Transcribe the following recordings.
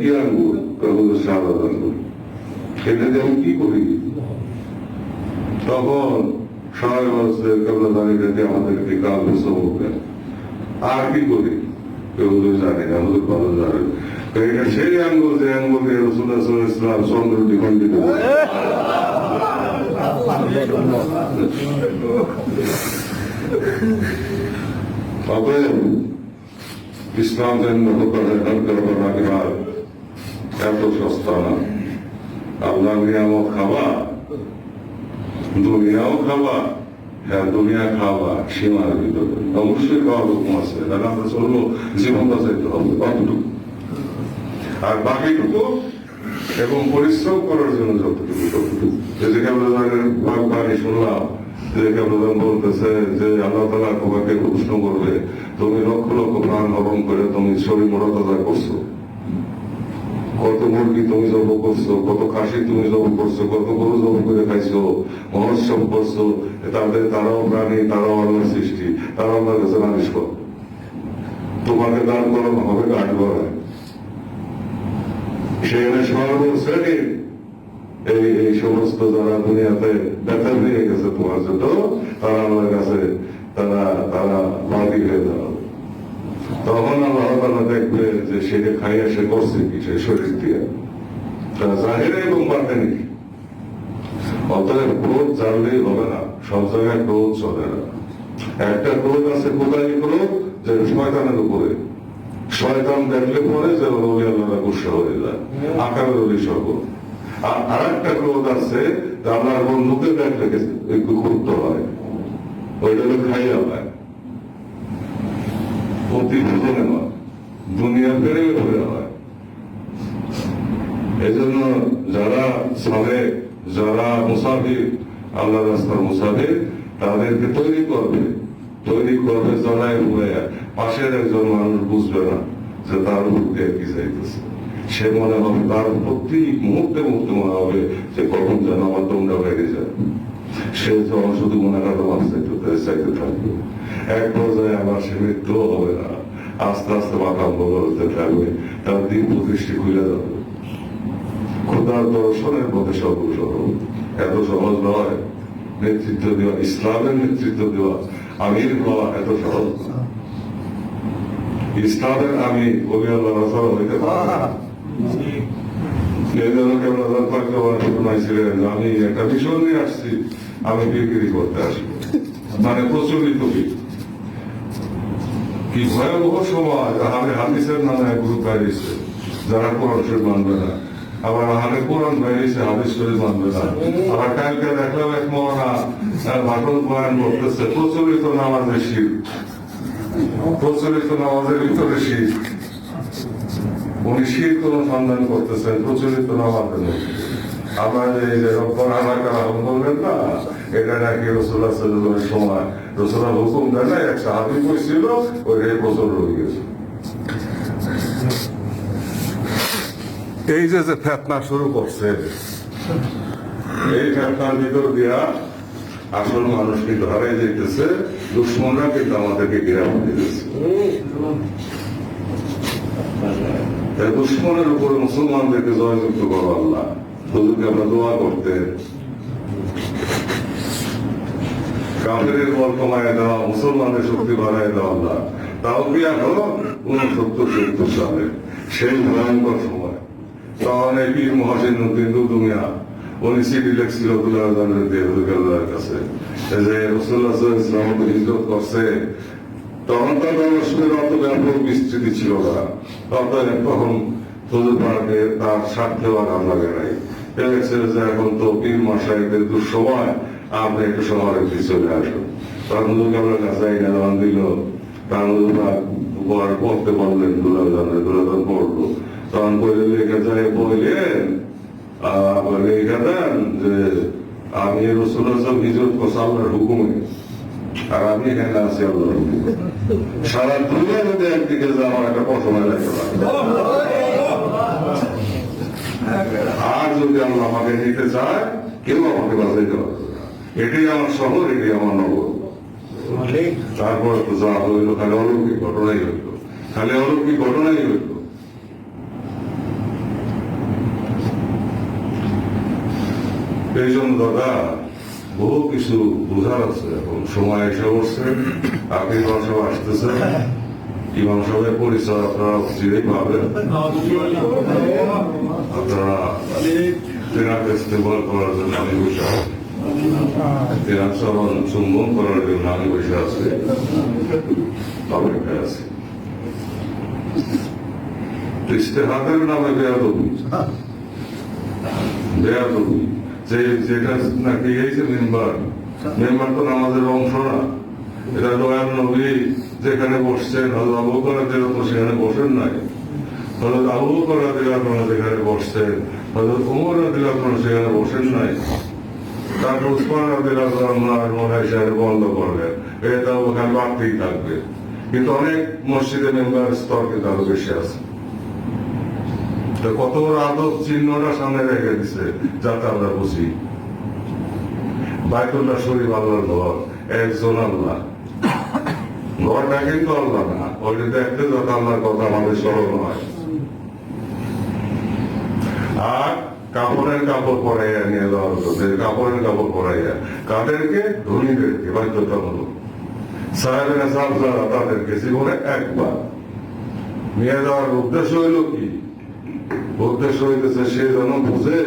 কি আঙ্গুল কখন সাদা আঙ্গুল এটা আমি কি করি? তখন সবাই বলছে কেবলা দিয়ে আমাদেরকে কাল বলবেন আর কি করি? কেউ তো জানে না আমাদের ভালো জানে। এটা সেই আঙ্গুল, যে আঙ্গুল দিয়ে রসুল্লাহ ওয়াসাল্লাম চন্দ্র দ্বিখণ্ডিত অতএব ইসলাম যেন গ্রহণ করবার এত সস্তা না। আল্লাহ নিয়ামত খাওয়া দুনিয়াও খাওয়া হ্যাঁ দুনিয়া খাওয়া সীমার ভিতরে। অবশ্যই খাওয়ার হুকুম আছে। তাহলে আমরা চলবো জীবন বাঁচাইতে হবে কতটুকু আর বাকিটুকু এবং পরিশ্রম করার জন্য যতটুকু, ততটুকু। যদি ভাগ বাণী শুনলাম যে কেবলাদান বলতেছে যে আল্লাহ তালা তোমাকে প্রশ্ন করবে, তুমি লক্ষ লক্ষ প্রাণ হরণ করে তুমি শরীর মোড়াতাজা করছ। কত মুরগি তুমি জব করছ, কত খাসি তুমি জব করছ, কত গরু জব করে খাইছো মহোৎসব করছ তাদের, তারাও প্রাণী, তারাও আল্লাহর সৃষ্টি, তারাও আমার কাছে নালিশ করো। তোমাকে দান করানো হবে কাঠ গড়ায়। সেখানে সর্বশ্রেণীর এই এই সমস্ত যারা দুনিয়াতে বেতন নিয়ে গেছে তোমার জন্য, তারা আমার কাছে, তারা তারা বাদী হয়ে দাঁড়াবে তখন আল্লাহ তালা দেখবে যে সেটা খাইয়া সে করছে কি, সে শরীর দিয়ে। তারা জাহেরে এবং বাতেনি অতএব ক্রোধ জানলেই হবে না, সব জায়গায় ক্রোধ চলে না। একটা ক্রোধ আছে কোথায় ক্রোধ? যে শয়তানের উপরে। শয়তান দেখলে পরে যে ওলি আল্লাহরা গুসা হয়ে যায়, আকারের ওলি সহ আর আরেকটা ক্রোধ আছে যে আপনার বন্ধুকে দেখলে একটু ক্ষুব্ধ হয়। ওইটা হলো খাইয়া হয় প্রতিভূষণে নয়, দুনিয়া পেরে হয়ে হয় এজন্য যারা সাবে যারা মুসাফির, আল্লাহ রাস্তার মুসাফির, তাদেরকে তৈরি করবে। তৈরি করবে জনায় উড়াইয়া পাশের একজন মানুষ বুঝবে না যে তার উপর কি চাইতেছে সে মনে হবে তার প্রতি মুহূর্তে মুহূর্তে মনে হবে যে কখন যেন আমার দমটা বেড়ে যায়। সে যখন শুধু মনে কাটা মাছ চাইতে থাকবে এক পর্যায়ে আবার সে মৃত্যু হবে না। আস্তে আস্তে মাথা বদলতে থাকবে। তার দিন প্রতিষ্ঠি খুলে যাবে। খোদার দর্শনের পথে সর্বসহ এত সহজ নয়। নেতৃত্ব দেওয়া, ইসলামের নেতৃত্ব দেওয়া আমির হওয়া এত সহজ ইসলামের আমি আমার যে আমি একটা বিষয় নিয়ে আসছি। আমি বিক্রি করতে আসব মানে প্রচলিত কি ভয়াবহ সময় আহারে হাদিসের নামে গ্রুপ বাইরেছে যারা কোরআন শরীফ মানবে না। আবার আহারে কোরআন বাইরেছে হাদিস শরীফ মানবে না। আবার কালকে দেখলাম এক মহানা ভাটন বয়ান করতেছে, প্রচলিত নামাজের শির। প্রচলিত নামাজের ভিতরে শির। উনি শির কোন সন্ধান করতেছেন, প্রচলিত নামাজের মধ্যে। না, এটা এই যে যে ফেতনা শুরু করছে, এই ফেতনার ভিতর দিয়া আসল মানুষ কিন্তু হারাই যেতেছে দুশ্মনরা কিন্তু আমাদেরকে ঘেরা দিতেছে। দুশ্মনের উপরে মুসলমানদেরকে জয়যুক্ত করো আল্লাহ। হুজুরকে আমরা দোয়া বল কমায় দেওয়া মুসলমানের শক্তি বাড়ায় দেওয়া আল্লাহ। তাও আরও উনসত্তর সত্তর সালে সেই ভয়ঙ্কর সময়। মহাসিন হিন্দু দুনিয়া উনি চিঠি লিখছিল কাছে। যে রসুল্লাহ ইসলামকে হিজরত করছে, তখন তো রসুলের অত ব্যাপক বিস্তৃতি ছিল না। তখন তখন হুজুর তার স্বার্থেও আর লাগে নাই দেখছে যে এখন তো পীর মশাইদের দুঃসময় আপনি একটু শহরের দিকে চলে আসুন। তখন হুজুরকে আমরা কাছে আইনা দিল। হুজুর উপহার পড়তে বললেন দুলাদানের দুলাদান পড়ল তখন বইলে লেখা যায় বললেন আবার লেখা দেন যে, আমি রসুল হিজরত করছি আল্লাহর হুকুমে। আর আমি এখানে আছি আল্লাহর হুকুমে। সারা দুনিয়া যদি একদিকে যা আমার একটা পছন্দ লাগতে যদি আল্লাহ আমাকে নিতে চায় কেউ আমাকে বাঁচাইতে পারবে এটাই আমার শহর এটাই আমার নগর। তারপরে তো যা হইল তাহলে অলৌকিক ঘটনাই হইল। তাহলে অলৌকিক ঘটনাই হইল। এই জন্য দাদা বহু কিছু বোঝার আছে এখন। সময় এসে বসছে আপনি সব আসতেছে ইমাম সাহেবের পরিচয় আপনারা চিরেই পাবেন। আপনারা করার জন্য আমি বসে চরণ চুম্বন করার জন্য আমি বসে আছি। আছি। ইস্তেহাদের নামে যে যেটা নাকি এই যে মেম্বার মেম্বার তো আমাদের অংশ না। নবী যেখানে বসছেন হয়তো আবু তো সেখানে বসেন নাই। হয়তো আবু করা দিলা আপনারা যেখানে বসছেন হয়তো কোমর দিলা আপনারা সেখানে বসেন নাই। তারপর উসমান দিলা আপনার মনে বন্ধ করবেন। এটা ওখানে বাড়তেই থাকবে। কিন্তু অনেক মসজিদে মেম্বার স্তর কিন্তু আরও বেশি আছে। কত আদব চিহ্নটা সামনে রেখে দিছে যাতে আমরা বুঝি। বাইতুল্লাহ শরীফ আল্লাহর ঘর, একজন আল্লাহ। ঘরটা কিন্তু আল্লাহ না। ওইটা দেখতে যত আল্লাহর কথা আমাদের স্মরণ হয়। আর কাপড়ের কাপড় পরাইয়া নিয়ে যাওয়া হতো কাপড়ের কাপড় পরাইয়া। কাদেরকে ধনীদেরকে বাধ্যতামূলক। সাহেবের সাহেব যারা তাদেরকে জীবনে একবার। নিয়ে যাওয়ার উদ্দেশ্য হইল কি? উদ্দেশ্য হইতেছে সে যেন বুঝে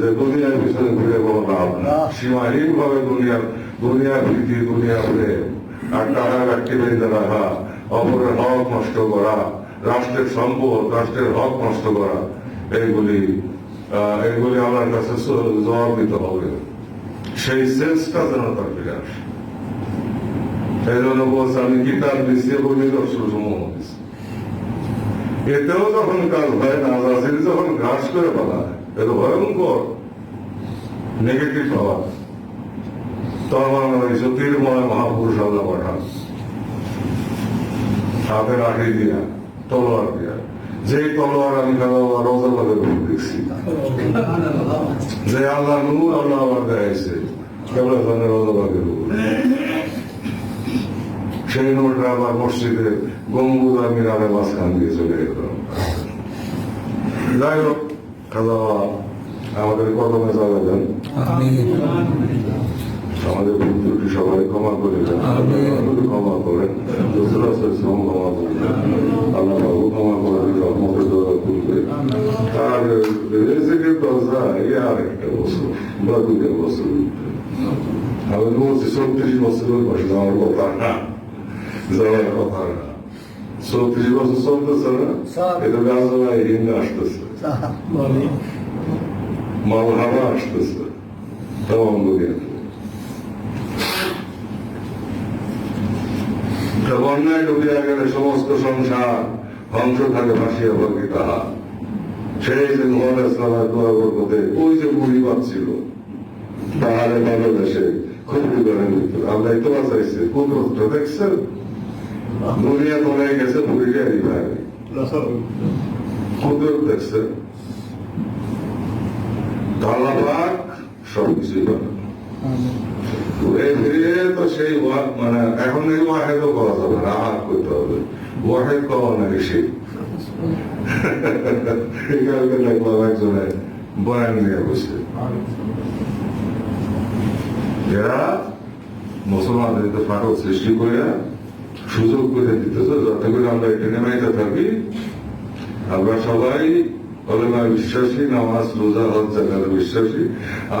যে দুনিয়ার পিছনে ঘুরে কোনো লাভ না। সীমাহীন ভাবে দুনিয়ার দুনিয়ার ভীতি দুনিয়া প্রেম। টাকা ব্যক্তি বেঁধে রাখা অপরের হক নষ্ট করা রাষ্ট্রের সম্পদ রাষ্ট্রের হক নষ্ট করা এইগুলি আহ, এইগুলি আমার কাছে জবাব দিতে হবে। সেই সেন্সটা যেন তার ফিরে আসে। এই জন্য বলছে আমি কিতাব দিচ্ছি এবং নিদর্শন সমূহ দিচ্ছি এতেও যখন কাজ হয় না যখন ঘাস করে বলা এটা ভয়ঙ্কর নেগেটিভ পাওয়া তখন ওই জ্যোতির্ময় মহাপুরুষ আল্লাহ পাঠান। হাতে লাঠি দিয়া, তলোয়ার দিয়া। যেই তলোয়ার আমি রোজাবাদের দেখছি যে আল্লাহ নূর আল্লাহ আবার দেখাইছে কেবল রোজাবাদের সেই নোটটা আবার মসজিদে গম্বুজ আমি মিনারের মাঝখান দিয়ে চলে গেল। যাই হোক দাওয়া আমাদের কদমে চালাবেন আমাদের ভুল ত্রুটি সবাই ক্ষমা করে দেন। ক্ষমা করেন। ক্ষমা করবেন আল্লাহ বাবু ক্ষমা করে রহমতের করবে আর রেজিকের দরজা এই আর একটা বছর বা দুটা বছর। আমি বলছি চৌত্রিশ বছরের বয়স আমার কথা না। যাওয়ার কথা না। চৌত্রিশ বছর চলতেছে না? এটা গাছওয়ালা হিন্দু আসতেছে। মাল হাওয়া আসতেছে। তাম দুনিয়া বন্যায় ডুবিয়া গেলে সমস্ত সংসার ধ্বংস থাকে, ভাসিয়া ভর্তি তাহা। সেই যে ইসলামের দোয়া ওই যে বুড়ি পাচ্ছিল পাহাড়ে বাংলাদেশে করে মৃত্যু আমরা এই তো বাঁচাইছি কুদরতটা দেখছেন? দুনিয়া তোলে গেছে বুড়িকে ভাই কুদরত দেখছেন? আল্লাহ সবকিছুই পারে এই তো সেই মানে সৃষ্টি করে সুযোগ করে দিতেছে, যাতে করে আমরা এটা নেমাইতে থাকি। আমরা সবাই কলেমায় বিশ্বাসী, নামাজ রোজা হজ জায়গাতে বিশ্বাসী।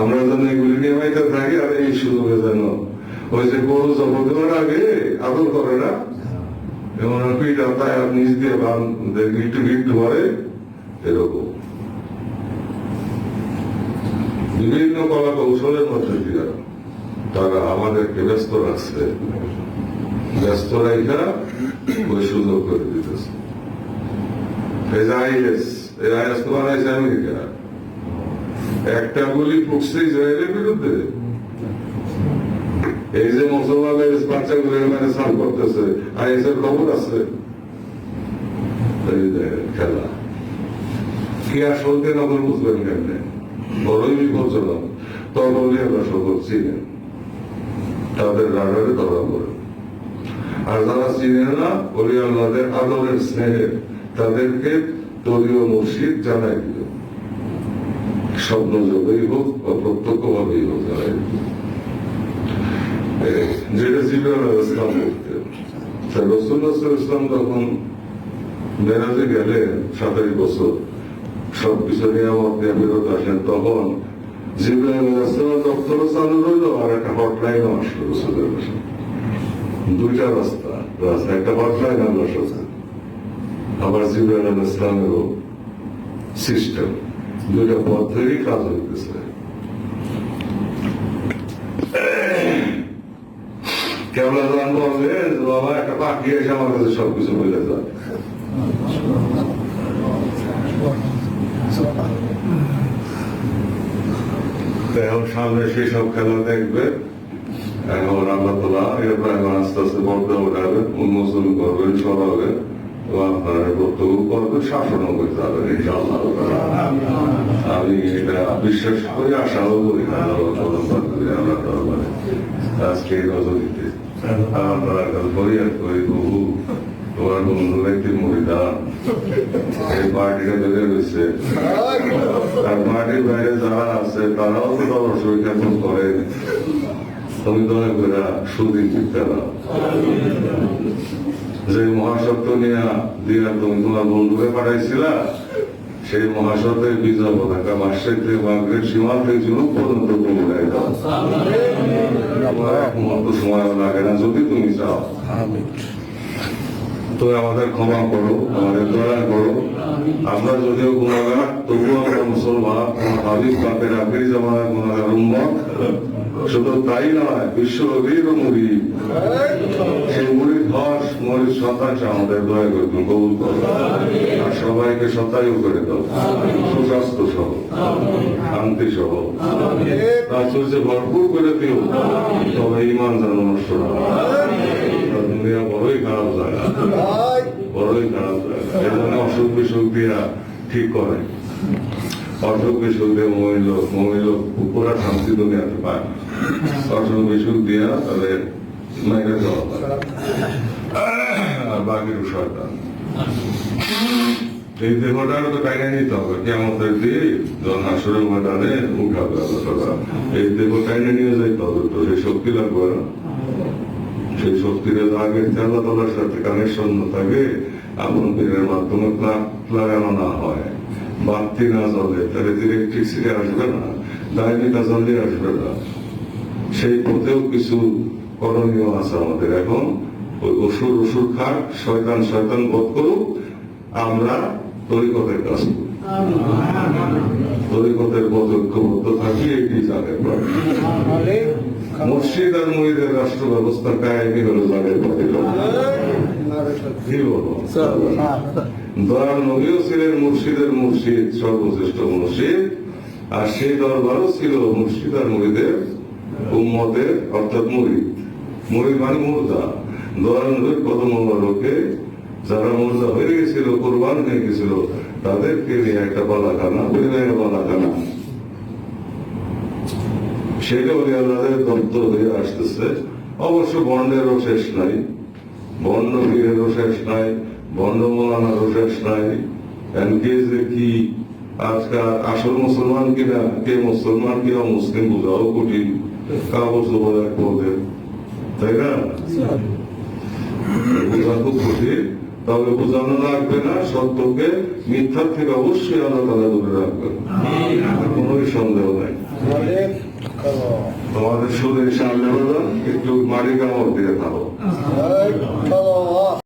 আমরা যেন এগুলি নেমাইতে থাকি আর এই সুযোগে যেন ওই যে গরু জব আগে আদর করে না। যেমন পিঠা তাই নিজ দিয়ে বান একটু গিট ধরে, এরকম। বিভিন্ন কলা কৌশলের মধ্যে দিয়ে তারা আমাদেরকে ব্যস্ত রাখছে। ব্যস্ত রাখা ওই সুযোগ করে দিতেছে। এই এই আইএস তো আমেরিকা একটা গুলি ফুটছে ইসরায়েলের বিরুদ্ধে। এই যে মুসলমানের বাচ্চাগুলো মানে সাফ করতেছে আইএস এর খবর আছে? খেলা। কি আসলতে নগর বুঝবেন কেমনে? বড়ই বিপজ্জনক তরলি আমরা সকল চিনেন। তাদের রাডারে ধরা পড়ে। আর যারা চিনে না, অলি আল্লাহদের আদরের স্নেহের তাদেরকে দলীয় মসজিদ জানাই দিল। স্বপ্ন যোগেই হোক বা প্রত্যক্ষভাবেই হোক তারা এ, যেটা জিবরাল ইসলাম করতেন তা রসুল্লাহ ইসলাম তখন মেরাজে গেলেন সাতাশ বছর সব কিছু নিয়ামত নিয়ে ফেরত আসেন তখন জিব্রাহিম ইসলামের চালু রইল আর একটা হটলাইনও আসলো রসুলের দুইটা রাস্তা রাস্তা একটা হটলাইন আল্লাহ সাথে আবার জিব্রাহিম ইসলামেরও সিস্টেম, দুইটা পথ কাজ হইতেছে। আমার এখন সামনে সেই সব খেলা দেখবে। এখন আল্লাহ তালা ইব্রাহিম আস্তে আস্তে পর্দা উঠাবেন উন্মোচন করবেন সরাবেন আপনারা বক্তব্য করবেন শাসনও করতে ইনশাআল্লাহ। আমি এটা বিশ্বাস করি আশাও করি আল্লাহ আল্লাহ আজকে রজনীতে এই পার্টিটা বেড়ে রয়েছে। আর মাটির বাইরে যারা আছে, তারাও তো তোমার করে। তুমি দয়া করে সুদিন যে মহাসত্য নিয়ে দিয়া তুমি তোমার বন্ধুকে পাঠাইছিলা সেই মহাসত্যের বিজয় পতাকা মাসের থেকে বাংলাদেশ সীমা থেকে জুনুক পর্যন্ত তুমি উড়াই দাও সময় লাগে না যদি তুমি চাও। তুমি আমাদের ক্ষমা করো আমাদের দয়া করো। আমরা যদিও গুণাগার তবুও আমরা মুসলমান হাবিব আখেরি জামানার গুণাগার উম্মত। শুধু তাই নয় বিশ্ব নবীর মুড়ি সেই মুড়ির ধস মুড়ির সন্তান আমাদের দয়া করে তুমি কবুল করো। আর সবাইকে শতায়ু করে দাও। সুস্বাস্থ্য সহ শান্তি সহ। প্রাচুর্যে ভরপুর করে দিও। তবে ইমান যেন নষ্ট না দুনিয়া বড়ই খারাপ জায়গা। বড়ই খারাপ জায়গা। অসুখ বিসুখ দিয়া ঠিক করে। অসুখ বিসুখ দিয়ে মহিল মহিল পুরা শান্তি দুনিয়াতে পায়। অসুখ বিসুখ দিয়া তাদের মেরে আর বাকি শয়তান এই দেহটারও তো টাইনে নিতে হবে কেমতের দিয়ে যখন আসরের উঠাবে আল্লাহ এই দেহ টাইনে নিয়ে যাইতে হবে তো সেই শক্তি লাগবে না সেই শক্তির আগে আল্লাহ তালার সাথে কানেকশন না থাকে আপন পীরের মাধ্যমে লাগানো না হয় বাতি না জ্বলে তাহলে ইলেকট্রিসিটি আসবে না ডাইনিটা জ্বলে আসবে না সেই পথেও কিছু করণীয় আছে আমাদের এখন। ওই অসুর অসুর খাক, শয়তান শয়তান বোধ করুক, আমরা তরিকতের কাজ তরিকতের পথ ঐক্যবদ্ধ থাকি, এটি প্রাপ্তি মুর্শিদ আর মুরিদের রাষ্ট্র ব্যবস্থা কায়েমি হলো পথে দয়াল নবীও ছিলেন মুর্শিদের মুর্শিদ সর্বশ্রেষ্ঠ মুর্শিদ আর সেই দরবারও ছিল মুর্শিদ আর মুরিদের উম্মতের, অর্থাৎ মুরিদ। মুরিদ মানে মুর্দা। দয়াল নবীর প্রথম লোকে যারা মুর্দা হয়ে গেছিল, কোরবান হয়ে গেছিল, তাদেরকে নিয়ে একটা বালাখানা পরিবারের বালাখানা। সেটা বলে আল্লাহের দপ্তর হয়ে আসতেছে। অবশ্য বন্ডেরও শেষ নাই। বন্ড বীরেরও শেষ নাই বন্ড মৌলানারও শেষ নাই। এখন কে আজকাল আসল মুসলমান কিনা, কে মুসলমান কিনা মুসলিম বোঝাও কঠিন। কাগজ পদের তাই না? তবে বোঝানো লাগবে না, সত্যকে মিথ্যার থেকে অবশ্যই আল্লাহ তালা দূরে রাখবেন। কোনোই সন্দেহ নাই। তোমাদের সুদের সামনে হলো একটু মারি কামড় দিয়ে থাকো